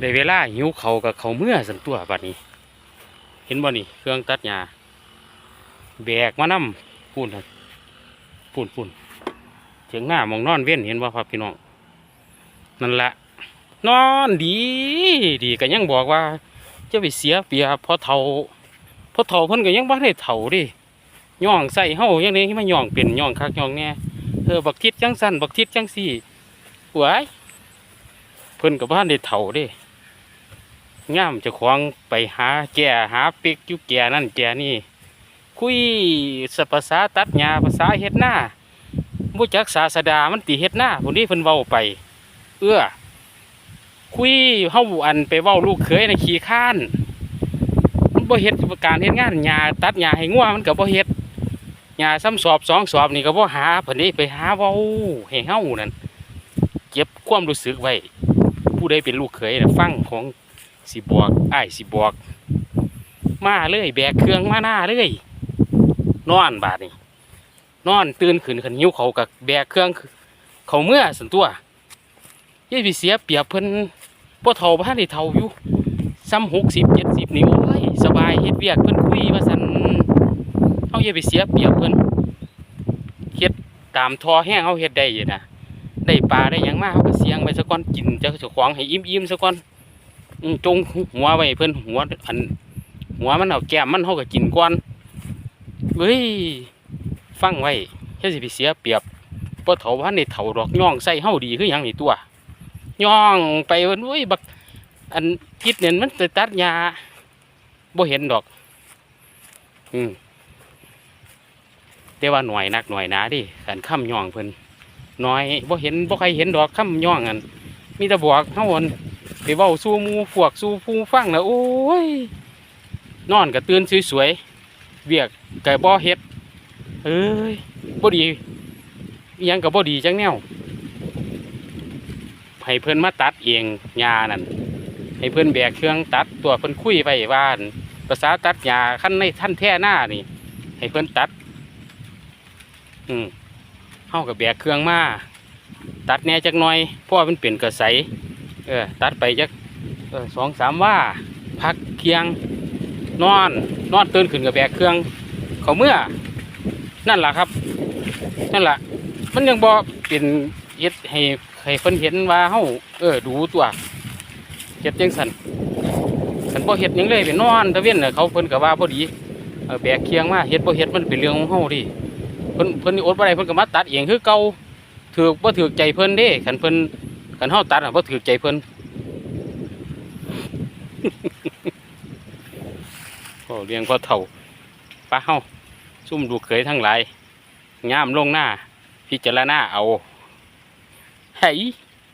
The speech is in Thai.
ได้เวลาหิวเขากับเขาเมื่อสันตัวบัดนี้ เห็นบ่นี่เครื่องตัดหญ้าแบกมานำพูนน่ะพูนพูนเถียงหน้ามองนอนเว้นเห็นบ่ครับพี่น้องนั่นละนอนดีดีก็ยังบอกว่า จะไปเสียเปียพอเฒ่าพอเฒ่าเพิ่นก็ยังบ่ได้เฒ่าดิย่องใส่เฮาอย่างนี้มาย่องเป็นย่องคักย่องแน่เออบักทิศจังสั่นบักทิศจังสี่หวยเพิ่นก็บ่ทันได้เฒ่าเด้ ย่ามจะขวางไปหาแก่หาป็กอยู่แก่นั่นแก่นี่ คุยสภาษาตัดหญ้าภาษาเฮ็ดหน้าบ่จักศาสดามันติเฮ็ดหน้าพุ่นนี้เพิ่นเว้าไป เอื้อ คุยเฮาอันไปเว้าลูกเขยในขี้ข้านมันบ่เฮ็ดการเฮ็ดงานหญ้าตัดหญ้าให้งัวมันก็บ่เฮ็ดหญ้าซ้ำสอบสองสอบนี่ก็บ่หาเพิ่นนี่ไปหาเว้าให้เฮานั่นเก็บความรู้สึกไว้ผู้ใดเป็นลูกเขยน่ะฟังของ สิบอกไอ้สิบอกมาเลยแบกเครื่องมาหน้าเลยนอนบาดนี่นอนตื่นขึ้นขันหิ้วเขากับแบกเครื่องเขาเมื่อสันตัวยี่ไปเสียเปียบเพิ่นบ่เท่าบ้านได้เท่าอยู่ซ้ำหกสิบเจ็ดสิบนี่โอ้ยสบายเฮ็ดเวียกเพิ่นคุยว่าสันเอาอย่าไปเสียเปียบเพิ่นเฮ็ดตามทอแห้งเอาเฮ็ดได้อยู่นะได้ปลาได้ยังมาเขาก็เสียงไว้ซะก่อนกินจะจ้าของให้อิ่มๆซะก่อน จงหัวไว้เพิ่นหัวอัน หัวมันเอาแก้มมันเขาก็กินก่อนเฮ้ยฟังไว้แค่สิไปเสียเปรียบเพราะเถาพันในเถาดอกย่องใส่เฮาดีคือหยังนี่ตัวย่องไปเพิ่นเว้ยบักอันทิศเนี่ยมันจะตัดหญ้าบ่เห็นดอก อืมแต่ว่าหน่วยนักหน่วยหนาดิการค้ำย่องเพิ่นน้อยบ่เห็นบ่ใครเห็นดอกค้ำย่องอันมีแต่บอกเฮาอัน ไปเว้าสู่หมู่พวกสู่ผู้ฟังนะโอ้ย นอนก็ตื่นสวยๆเวียกก็บ่อเฮ็ดเอ้ยบ่ดียังก็บ่ดีจังแนวให้เพิ่อนมาตัดเองหญ้านั่นให้เพิ่อนแบกเครื่องตัดตัวเพิ่อนคุยไว้ว่านภาษาตัดหญ้าคันในท่านแท้หน้านี่ ให้เพิ่อนตัด อืมเฮาก็แบกเครื่องมาตัดแน่จักหน่อยเพราะว่ามันเป็นกระใส เออตัดไปจักสองสามว่าพักเคียงนอนนอนตื่นขึ้นกับแบกเครื่องเขาเมื่อ นั่นแหละครับ นั่นแหละมันยังบอเป็นเฮ็ดให้ให้เพิ่นเห็นว่าเฮาเออ ดูตัวเฮ็ดจังสันสันบ่เฮ็ดยังเลยไปนอนตะเว้นน่ะเขาเพิ่นก็ว่าบ่ดีเออแบกเคียงมาเฮ็ดบ่เฮ็ดมันเป็นเรื่องของเฮาดิเพิ่นเพิ่นอดบ่ได้เพิ่นก็มาตัดเองคือเก่าถือบ่ถือใจเพิ่นเด้คันเพิ่น คันเฮาตัดอะบ่ถือใจเพิ่นก็เลี้ยงพอเถ่าป้าเฮาซุ่มดูเคยทั้งหลายงามลงหน้า พิจารณาเอา เฮ้